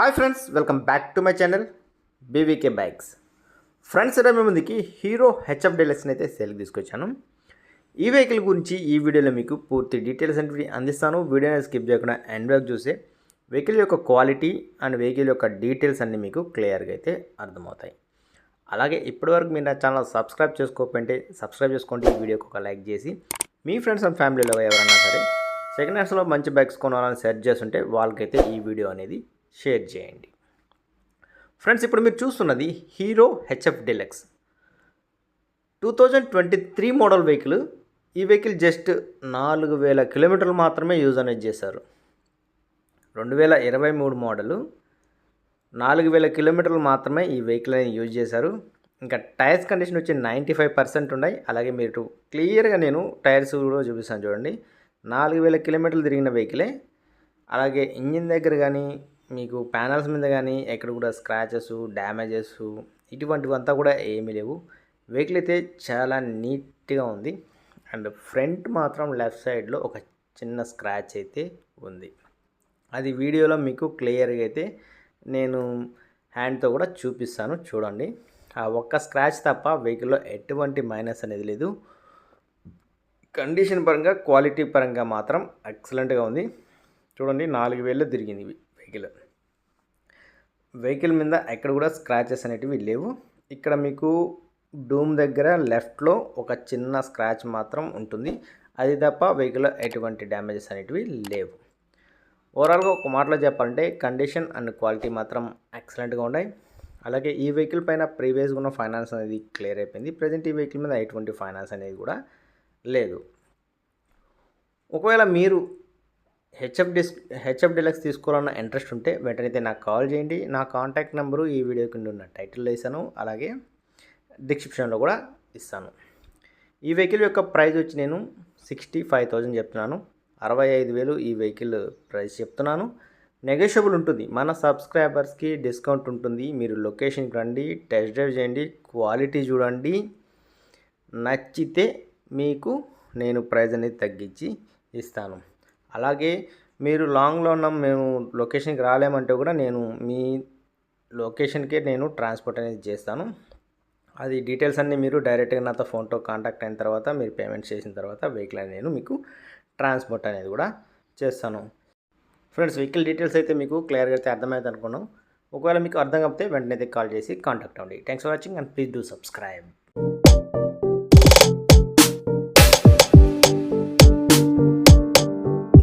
Hi friends welcome back to my channel BVK bikes. Friends ఈరోజు మీ ముందుకి Hero HF డీలక్స్ని అయితే సేల్కి తీసుకొచ్చాను. ఈ వెహికల్ గురించి ఈ వీడియోలో మీకు పూర్తి డీటెయిల్స్ అనేవి అందిస్తాను. వీడియోని స్కిప్ చేయకుండా ఎండ్ బ్యాక్ చూసే వెహికల్ యొక్క క్వాలిటీ అండ్ వెహికల్ యొక్క డీటెయిల్స్ అన్నీ మీకు క్లియర్గా అయితే అర్థమవుతాయి. అలాగే ఇప్పటివరకు మీరు నా ఛానల్ సబ్స్క్రైబ్ చేసుకోకపోతే సబ్స్క్రైబ్ చేసుకోండి. ఈ వీడియోకి ఒక లైక్ చేసి మీ ఫ్రెండ్స్ అండ్ ఫ్యామిలీలో ఎవరైనా సరే సెకండ్ హ్యాండ్స్లో మంచి బైక్స్ కొనాలని సెర్చ్ చేస్తుంటే వాళ్ళకైతే ఈ వీడియో అనేది షేర్ చేయండి. ఫ్రెండ్స్ ఇప్పుడు మీరు చూస్తున్నది Hero HF Deluxe. Two thousand twenty three model vehicle ఈ వెహికల్ జస్ట్ నాలుగు వేల కిలోమీటర్లు మాత్రమే యూజ్ అనేది చేశారు. రెండు వేల ఇరవై మూడు మోడలు నాలుగు వేల కిలోమీటర్లు మాత్రమే ఈ వెహికల్ అనేది యూజ్ చేశారు. ఇంకా టైర్స్ కండిషన్ వచ్చి నైంటీ ఫైవ్ పర్సెంట్ ఉన్నాయి. అలాగే మీరు క్లియర్గా నేను టైర్స్ కూడా చూపిస్తాను చూడండి. నాలుగు వేల కిలోమీటర్లు తిరిగిన వెహికలే. అలాగే ఇంజిన్ దగ్గర కానీ మీకు ప్యానల్స్ మీద కానీ ఎక్కడ కూడా స్క్రాచెస్ డ్యామేజెస్ ఇటువంటివంతా కూడా ఏమీ లేవు. వెహికల్ అయితే చాలా నీట్గా ఉంది. అండ్ ఫ్రంట్ మాత్రం లెఫ్ట్ సైడ్లో ఒక చిన్న స్క్రాచ్ అయితే ఉంది. అది వీడియోలో మీకు క్లియర్గా అయితే నేను హ్యాండ్తో కూడా చూపిస్తాను. చూడండి. ఆ ఒక్క స్క్రాచ్ తప్ప వెహికల్లో ఎటువంటి మైనస్ అనేది లేదు. కండిషన్ పరంగా క్వాలిటీ పరంగా మాత్రం ఎక్సలెంట్గా ఉంది. చూడండి నాలుగు వేలు తిరిగింది వెహికల్. వెహికల్ మీద ఎక్కడ కూడా స్క్రాచెస్ అనేటివి లేవు. ఇక్కడ మీకు డూమ్ దగ్గర లెఫ్ట్లో ఒక చిన్న స్క్రాచ్ మాత్రం ఉంటుంది. అది తప్ప వెహికల్లో ఎటువంటి డ్యామేజెస్ అనేటివి లేవు. ఓవరాల్గా ఒక మాటలో చెప్పాలంటే కండిషన్ అండ్ క్వాలిటీ మాత్రం ఎక్సలెంట్గా ఉన్నాయి. అలాగే ఈ వెహికల్ పైన ప్రీవియస్గా ఉన్న ఫైనాన్స్ అనేది క్లియర్ అయిపోయింది. ప్రజెంట్ ఈ వెహికల్ మీద ఎటువంటి ఫైనాన్స్ అనేది కూడా లేదు. ఒకవేళ మీరు హెచ్ఎఫ్ డిస్ హెచ్ఎఫ్ డీలక్స్ తీసుకోవాలన్న ఇంట్రెస్ట్ ఉంటే వెంటనే నాకు కాల్ చేయండి. నా కాంటాక్ట్ నెంబరు ఈ వీడియో కింద ఉన్న టైటిల్లో ఇస్తాను అలాగే డిస్క్రిప్షన్లో కూడా ఇస్తాను. ఈ వెహికల్ యొక్క ప్రైస్ వచ్చి నేను సిక్స్టీ ఫైవ్ థౌజండ్ చెప్తున్నాను. అరవై ఐదు వేలు ఈ వెహికల్ ప్రైస్ చెప్తున్నాను. నెగోషియబుల్ ఉంటుంది. మన సబ్స్క్రైబర్స్కి డిస్కౌంట్ ఉంటుంది. మీరు లొకేషన్కి రండి టెస్ట్ డ్రైవ్ చేయండి క్వాలిటీ చూడండి. నచ్చితే మీకు నేను ప్రైజ్ అనేది తగ్గించి ఇస్తాను. అలాగే మీరు లాంగ్లో ఉన్న మేము లొకేషన్కి రాలేమంటే కూడా నేను మీ లొకేషన్కే నేను ట్రాన్స్పోర్ట్ అనేది చేస్తాను. అది డీటెయిల్స్ అన్నీ మీరు డైరెక్ట్గా నాతో ఫోన్తో కాంటాక్ట్ అయిన తర్వాత మీరు పేమెంట్ చేసిన తర్వాత వెహికల్ అనేది నేను మీకు ట్రాన్స్పోర్ట్ అనేది కూడా చేస్తాను. ఫ్రెండ్స్ వెహికల్ డీటెయిల్స్ అయితే మీకు క్లియర్గా అయితే అర్థమైతే అనుకున్నాం. ఒకవేళ మీకు అర్థం కాకపోతే వెంటనే కాల్ చేసి కాంటాక్ట్ అవ్వండి. Thanks for watching and please do subscribe.